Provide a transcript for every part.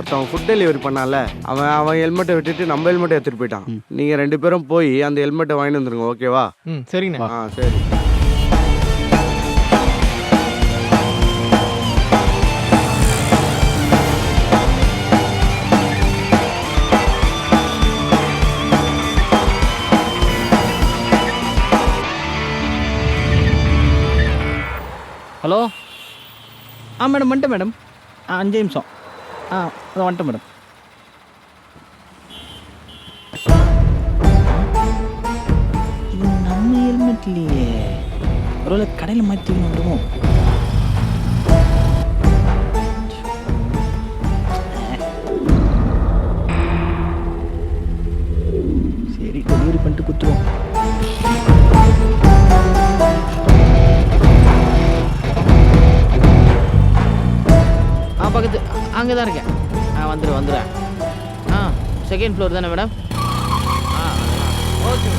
ஒருத்தன் food delivery பண்ணான்ல அவன் அவன் ஹெல்மெட்டை விட்டுட்டு நம்ம ஹெல்மெட்டை எடுத்துட்டு போயிட்டான். நீங்க ரெண்டு பேரும் போய் அந்த ஹெல்மெட்டை வாங்கிட்டு வந்துருங்க ஓகேவா ம் சரிங்கண்ணா ஆ சரி. ஹலோ? ஆ மேடம் வந்துட்டேன் மேடம். ஆ அஞ்சு நிமிஷம். ஆ அதை வந்துட்டேன் மேடம் இது நம்ம ஹெல்மெட் இல்லையே ஒருவேளை கடையில் மாற்றி வந்துடுவோம் செகண்ட் ஃப்ளோர் தானே மேடம் ஆ ஓகே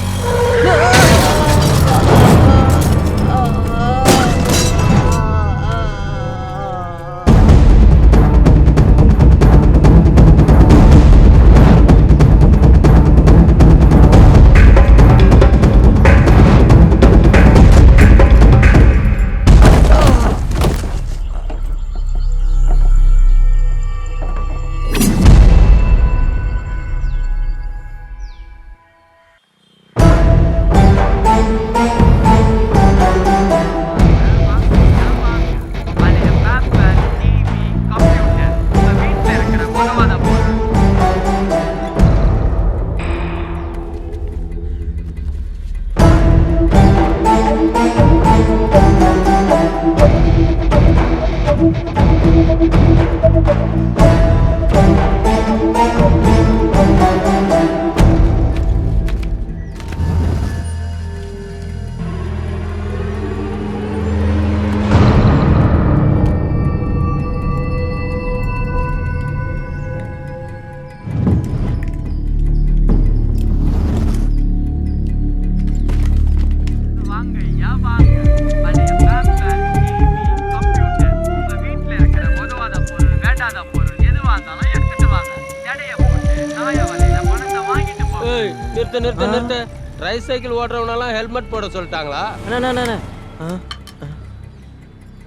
நிறுத்து நிறுத்து. ட்ரை சைக்கிள் ஓட்டுறவனெல்லாம் ஹெல்மெட் போட சொல்லிட்டாங்களா? அண்ணா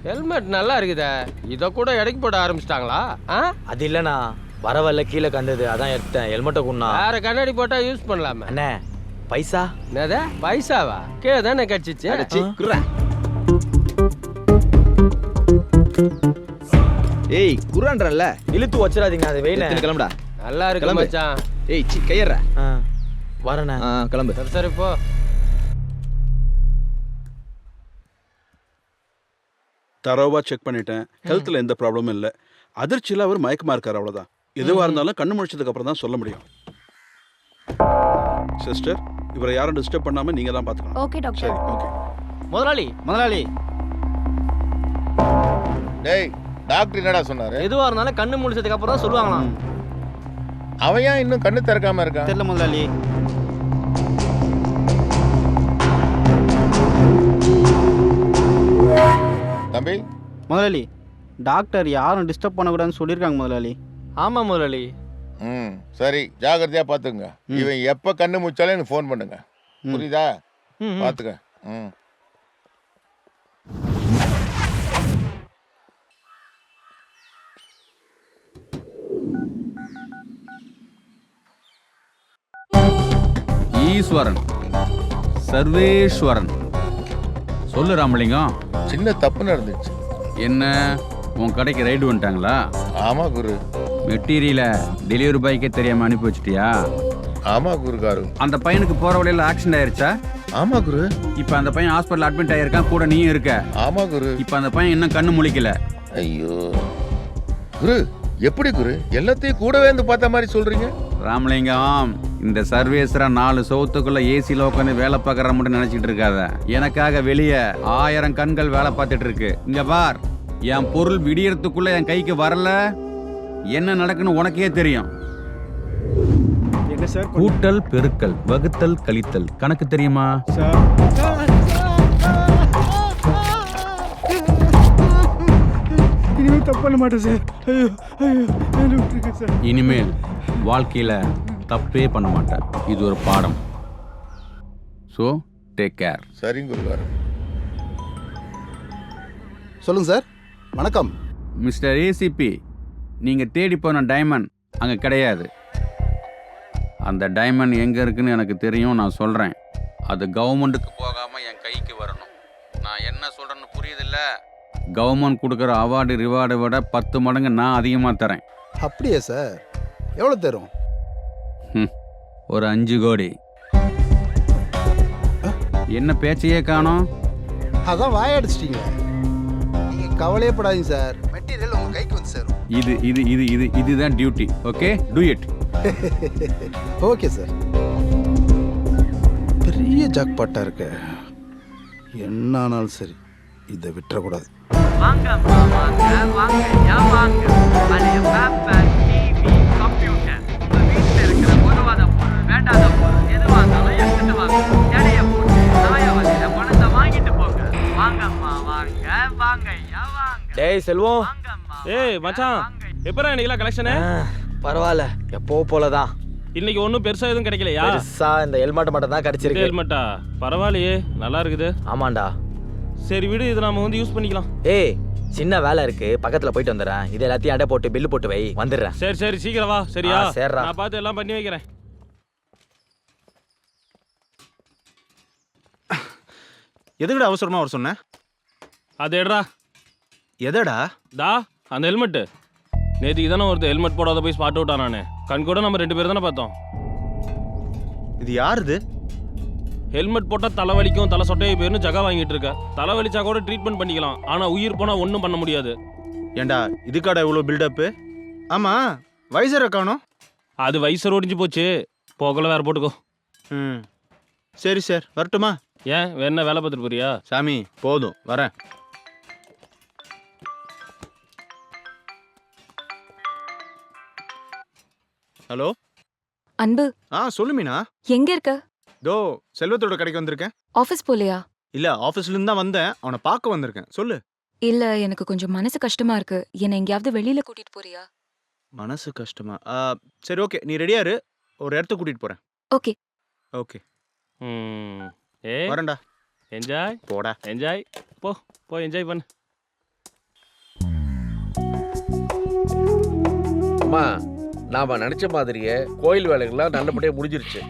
ஹெல்மெட் நல்லா இருக்குதே. இதை கூட எடைக்கு போட ஆரம்பிச்சிட்டாங்களா? ஆ? அது இல்லண்ணா. வரவல்ல கீழே கண்டது அதான் எடுத்தேன் ஹெல்மெட்டை குண்ணா வேற கண்ணாடி போட்டா யூஸ் பண்ணலாமே. அண்ணே பைசா? என்னது? பைசாவா? கீழே தானே கடிச்சிச்சு ஏய் குரான்றல்ல இழுத்து வச்சிடாதீங்க அது வெயில. கிளம்புடா. நல்லா இருக்கு கிளம்பு. மச்சான். ஏய் சி கையற வரண்ணே ஆ கிளம்பு. சரி சரி போ. தரோவா செக் பண்ணிட்டேன். ஹெல்த்தில் எந்த ப்ராப்ளமும் இல்லை. அதிர்ச்சியில் அவர் மயக்கமாக இருக்கார் அவ்வளோதான் எதுவாக இருந்தாலும் கண்ணு முழிச்சதுக்கு அப்புறம் தான் சொல்ல முடியும். சிஸ்டர் இவரை யாரும் டிஸ்டர்ப் பண்ணாமல் நீங்கள் தான் பார்த்துக்கணும் ஓகே டாக்டர் சரி ஓகே முதலாளி. முதலாளி. டேய் டாக்டர் என்னடா சொன்னாரு? எதுவாக இருந்தாலும் கண்ணு முடிச்சதுக்கு அப்புறம் தான் சொல்லுவாங்களாம். அவன் ஏன் இன்னும் கண்ணு திறக்காம இருக்கான்? தெரியல முதலாளி. தம்பி? முதலாளி டாக்டர் யாரும் டிஸ்டர்ப் பண்ணக்கூடாதுன்னு சொல்லியிருக்காங்க முதலாளி. ஆமாம் முதலாளி. ம் சரி ஜாகிரதையா பாத்துங்க இவன் எப்ப கண்ணு முச்சாலும் எனக்கு ஃபோன் பண்ணுங்க. புரியுதா? பாத்துக்க. ம். ஈஸ்வரன். சர்வேஸ்வரன். சொல்லு ராமலிங்கம். சின்ன தப்பு நடந்துச்சு. என்ன? உன் கடைக்கு ரைடு வந்துட்டாங்களா? ஆமா குரு. மெட்டீரியலை டெலிவரி பாய்க்கே தெரியாம அனுப்பி வச்சிட்டியா? ஆமா குருகாரு அந்த பையனுக்கு போற வழியில ஆக்சிடென்ட் ஆயிருச்சா? ஆமா குரு. இப்ப அந்த பையன் ஹாஸ்பிட்டல் அட்மிட் ஆயிருக்கான் கூட நீயும் இருக்க. ஆமா குரு. இப்ப அந்த பையன் இன்னும் கண்ணு முழிக்கல. ஐயோ. குரு எப்படி குரு? எல்லாத்தையும் கூடவே இருந்து பார்த்த மாதிரி சொல்றீங்க? ராமலிங்கம் இந்த சர்வேஸ்வரா நாலு சவுத்துக்குள்ள ஏசியில் உட்காந்து வேலை பார்க்கற மட்டும் நினைச்சிட்டு இருக்காத. எனக்காக வெளியே ஆயிரம் கண்கள் வேலை பார்த்துட்டு இருக்கு. இங்க பார் என் பொருள் விடியறதுக்குள்ள என் கைக்கு வரல. என்ன நடக்குன்னு உனக்கே தெரியும். கூட்டல் பெருக்கல் வகுத்தல் கழித்தல். கணக்கு தெரியுமா? இனிமே தப்பு பண்ண மாட்டேன் சார்? இனிமேல் வாழ்க்கையில் தப்பே பண்ண மாட்டேன். இது ஒரு பாடம். ஸோ டேக் கேர் சரிங்க குருவார். சொல்லுங்க சார். வணக்கம். மிஸ்டர் ஏசிபி நீங்கள் தேடி போன டைமண்ட் அங்கே கிடையாது. அந்த டைமண்ட் எங்கே இருக்குன்னு எனக்கு தெரியும் நான் சொல்கிறேன் அது கவர்மெண்ட்டுக்கு போகாமல் என் கைக்கு வரணும். நான் என்ன சொல்கிறேன்னு புரியுதில்ல? கவர்மெண்ட் கொடுக்குற அவார்டு ரிவார்டை விட பத்து மடங்கு நான் அதிகமாக தரேன். அப்படியே சார்? எவ்வளோ தரும்? ஒரு அஞ்சு கோடி. என்ன பேச்சையே காணோம்? அதான் வாயடிச்சிட்டீங்க நீங்கள் கவலையே படாதீங்க சார். மெட்டீரியல் உங்கள் கைக்கு வந்து சேரும். இது இது இது இது இதுதான் duty. Okay? Do it. Okay sir. பெரிய ஜாக்பாட்டாக இருக்கு. என்ன ஆனாலும் சரி இதை விட்டுறக்கூடாது. வாங்க வாங்க. வாங்க. டேய் செல்வம் ஏய் மச்சான் எப்பறம் இன்னைக்கு கலெக்ஷனு பரவாயில்ல. எப்போ போலதான். இன்னைக்கு ஒன்றும் பெருசா எதுவும் கிடைக்கலையா? பெருசா இந்த ஹெல்மெட் மட்டும் தான் கிடைச்சிருக்கு ஹெல்மெட்டா பரவாயில்லையே நல்லா இருக்குது. ஆமாண்டா. சரி விடு இதை நாம வந்து யூஸ் பண்ணிக்கலாம். ஏய் சின்ன வேலை இருக்கு. பக்கத்துல போயிட்டு வந்துடுறேன். இது எல்லாத்தையும் அடை போட்டு பில்லு போட்டு வை. வந்துடுறேன். சரி சரி சீக்கிரம் வா. சரியா? சரிடா. நான் பார்த்து எல்லாம் பண்ணி வைக்கிறேன். எதுக்குடா அவசரமா வர சொன்னேன் அது எடுறா. எதடா? தா அந்த ஹெல்மெட்டு. நேற்றுக்கு தானே ஒருத்தர் ஹெல்மெட் போடாத போய் ஸ்பாட் அவுட் ஆனானே கண் கூட நம்ம ரெண்டு பேர் தானே பார்த்தோம். இது யாருது? ஹெல்மெட் போட்டால் தலைவலிக்கும் தலை சொட்டையை போயிருந்து ஜகா வாங்கிட்டு இருக்க. தலைவலிச்சா கூட ட்ரீட்மெண்ட் பண்ணிக்கலாம். ஆனால் உயிர் போனால் ஒன்றும் பண்ண முடியாது. ஏண்டா இதுக்காடா இவ்வளோ பில்டப்பு ஆமா வைசரை காணோம். அது வயசு ஒடிஞ்சு போச்சு. போகல வேற போட்டுக்கோ. ம். சரி சார் வரட்டுமா? ஏன் வேணா வேலை பார்த்துட்டு போறியா? சாமி போதும் வரேன். ஹலோ? அன்பு. ஆ சொல்லு மீனா. எங்க இருக்க? தோ செல்வத்தோட கடைக்கு வந்திருக்கேன். ஆபீஸ் போலையா? இல்ல ஆபீஸ்ல இருந்து தான் வந்தேன். அவனை பார்க்க வந்திருக்கேன். சொல்லு. இல்ல எனக்கு கொஞ்சம் மனசு கஷ்டமா இருக்கு. என்ன எங்கேயாவது வெளியில கூட்டிட்டு போறியா? மனசு கஷ்டமா? ஆ, சரி ஓகே. நீ ரெடியா இரு. ஒரு இடத்துக்கு கூட்டிட்டு போறேன். ஓகே. ஓகே. ம் ஏ வரேன்டா. என்ஜாய் போடா. என்ஜாய் போ போ என்ஜாய் பண்ணு. அம்மா நாம நினைச்ச மாதிரியே கோயில் வேலைகள்லாம் நல்லபடியா முடிஞ்சிருச்சு.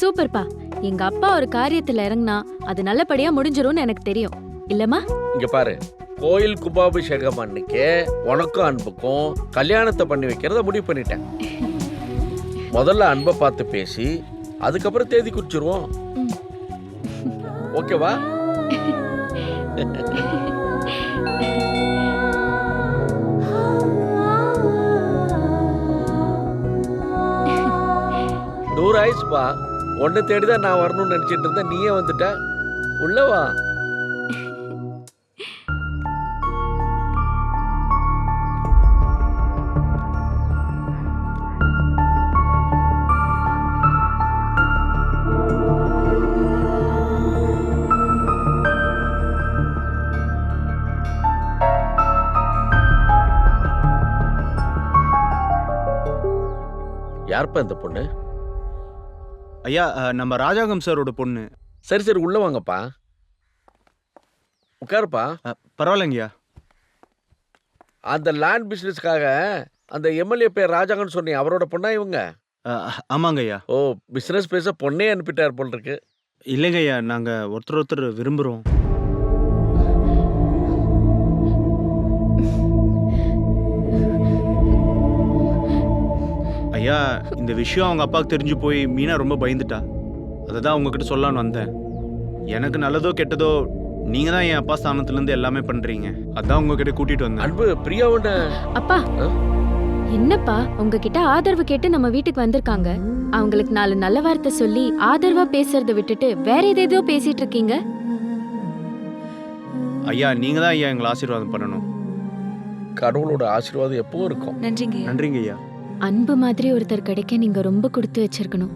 சூப்பர்ப்பா. எங்க அப்பா ஒரு காரியத்துல இறங்குனா அது நல்லபடியா முடிஞ்சிரும்னு எனக்கு தெரியும். இல்லம்மா? இங்க பாரு. கோயில் கும்பாபிஷேகம் அன்னைக்கே உனக்கும் அன்புக்கும் கல்யாணத்தை பண்ணி வைக்கிறத முடிவு பண்ணிட்டேன். முதல்ல அன்பை பார்த்து பேசி அதுக்கப்புறம் தேதி குறிச்சிருவோம். ஓகேவா? ஆயிடுச்சுப்பா உன்னை தேடி தான் நான் வரணும்னு நினைச்சிட்டு இருந்தேன். நீயே வந்துட்ட. உள்ளவா யாருப்பா இந்த பொண்ணு? ஐயா நம்ம ராஜாங்கம் சாரோட பொண்ணு. சரி சரி உள்ள வாங்கப்பா. உட்காருப்பா. பரவாயில்லைங்கய்யா அந்த லேண்ட் பிசினஸ்க்காக அந்த எம்எல்ஏ பேர் ராஜாங்கன்னு சொன்னீங்க அவரோட பொண்ணா இவங்க? அ, ஆமாங்க ஐயா. ஓ பிசினஸ் பேச பொண்ணே அனுப்பிட்டார் போல் இருக்கு. இல்லைங்க ஐயா நாங்க ஒருத்தர் ஒருத்தர் விரும்புறோம். ஐயா இந்த விஷயம் அவங்க அப்பாவுக்கு தெரிஞ்சு போய் மீனா ரொம்ப பயந்துட்டா. அதை தான் உங்ககிட்ட சொல்லலான்னு வந்தேன். எனக்கு நல்லதோ கெட்டதோ நீங்க தான் என் அப்பா ஸ்தானத்துல இருந்து எல்லாமே பண்றீங்க. அதான் உங்ககிட்ட கூட்டிட்டு வந்தேன். அன்பு பிரியாவுன்னு அப்பா? என்னப்பா உங்ககிட்ட ஆதரவு கேட்டு நம்ம வீட்டுக்கு வந்திருக்காங்க? அவங்களுக்கு நாலு நல்ல வார்த்தை சொல்லி ஆதரவா பேசுறத விட்டுட்டு வேற ஏதேதோ பேசிட்டு இருக்கீங்க? ஐயா நீங்க தான் ஐயா எங்களை ஆசீர்வாதம் பண்ணணும். கடவுளோட ஆசீர்வாதம் எப்பவும் இருக்கும். நன்றிங்க நன்றிங்க ஐயா. அன்பு மாதிரி ஒருத்தர் கிடைக்க நீங்க ரொம்ப கொடுத்து வச்சிருக்கணும்.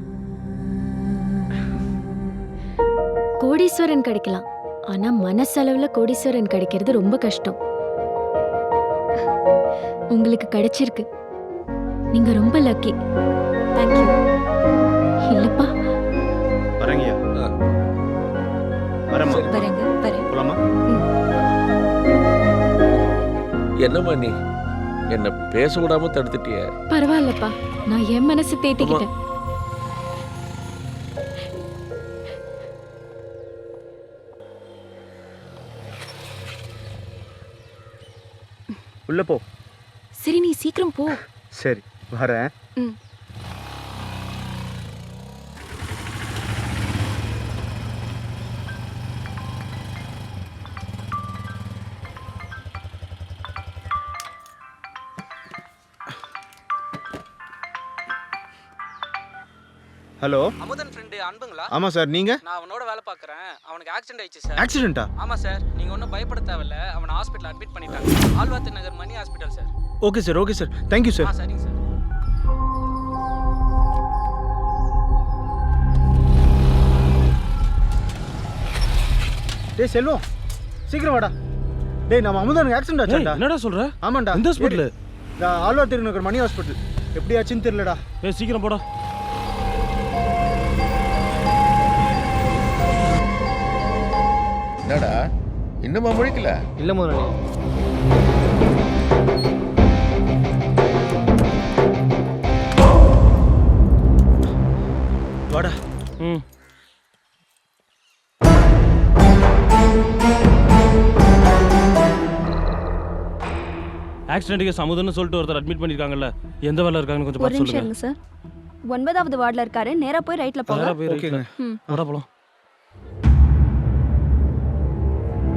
கோடீஸ்வரன் கிடைக்கலாம். ஆனா மனசளவுல கோடீஸ்வரன் கிடைக்கிறது ரொம்ப கஷ்டம். உங்களுக்கு கிடைச்சிருக்கு. நீங்க ரொம்ப லக்கி தேங்க்யூ இல்லப்பா. வரேங்கய்யா. வரேம்மா. வரேங்க வரேன். போலாமா? என்னம்மா நீ? என்ன பேச விடாம தடுத்துட்டிய. பரவாயில்லப்பா நான் என் மனசு தேத்திக்கிட்டேன். உள்ள போ. சரி நீ சீக்கிரம் போ. சரி வரேன். ம். ஹலோ. அமுதன் ஃப்ரெண்டு அன்புங்களா? ஆமாம் சார் நீங்கள் நான் அவனோட வேலை பார்க்குறேன். அவனுக்கு ஆக்சிடென்ட் ஆயிடுச்சு சார். ஆக்சிடென்ட்டா ஆமாம் சார் நீங்கள் ஒன்றும் பயப்பட தேவையில்ல. அவனை ஹாஸ்பிட்டல் அட்மிட் பண்ணிட்டாங்க. Azhvathu Nagar Mani hospital sir. Okay sir okay sir. Thank you ah sir. சரிங்க சார். டேய் செல்வம். சீக்கிரம் வாடா. டேய் நம்ம அமுதனுக்கு ஆக்சிடென்ட் ஆச்சாடா. என்னடா சொல்ற? ஆமாண்டா. எந்த hospital? ஆழ்வார் திருநகர் மணி ஹாஸ்பிட்டல் எப்படி ஆச்சுன்னு தெரியலடா. ஏய் சீக்கிரம் போடா. என்னடா? இன்னுமா முடிக்கல இல்லை முதலாளி வாடா. ம். ஆக்சிடென்ட்டுக்கு சமுதன்னு சொல்லிட்டு ஒருத்தர் அட்மிட் பண்ணிருக்காங்கல்ல எந்த வேலை இருக்காங்கன்னு கொஞ்சம் ஒரு பார்த்து நிமிஷம் சொல்லுங்க. சார் ஒன்பதாவது வார்டில் இருக்காரு நேரா போய் ரைட்ல நேரா போங்க. போய் ஓகேங்க. வாடா போலாம்.